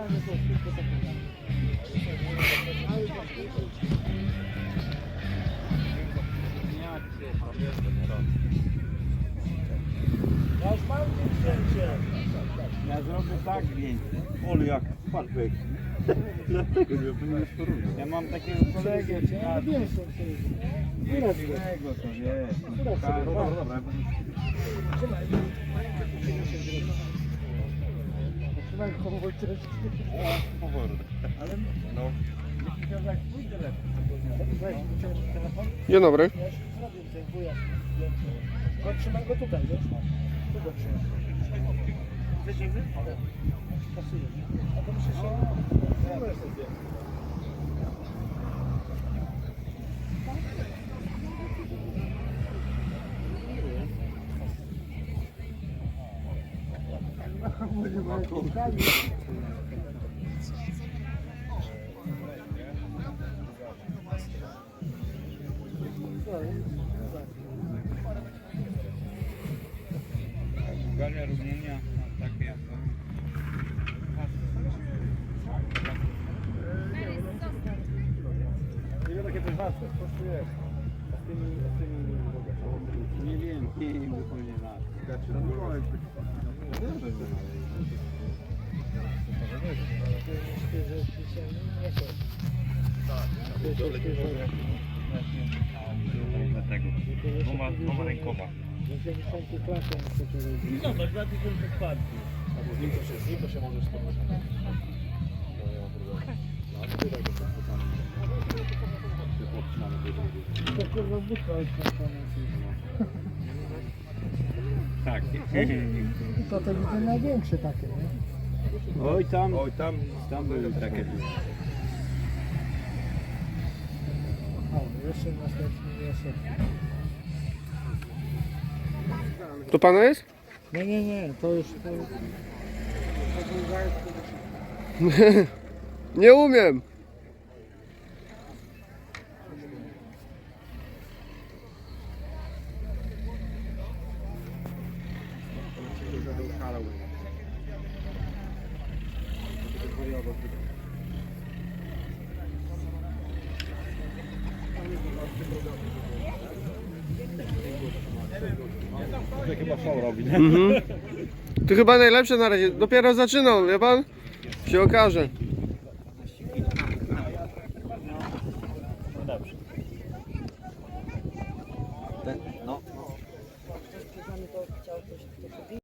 Ja już mam zdjęcie. Ja zrobię tak zdjęcie. Ole jak patrz Ja mam takiego kolegę, Ja wiem, co to jest. Jest? innego to wiesz. Dobra, dobra, dobra. Trzymaj koło troszeczkę. Ale no. Dzień dobry. Trzymaj go tutaj, wiesz? Tu go trzymaj. Pasuje. A to. Bułgaria, Rumunia, no, takie jak to. Ile takie coś warte? Dlatego. Dwoma, dwoma rękoma. Zobacz, 2000 kwartów. Albo z nim to się, z nim to się możesz spotkać. To kurwa buka jest Tak. To to widzę największe takie, nie? Oj tam, oj tam, tam były takie. O, jeszcze następny jeszcze. To pana jest? Nie, nie, nie, to już to... Nie umiem. Chyba show robi, nie? To chyba najlepsze na razie. Dopiero zaczynał, wie pan? Się okaże. No. Ktoś to robi?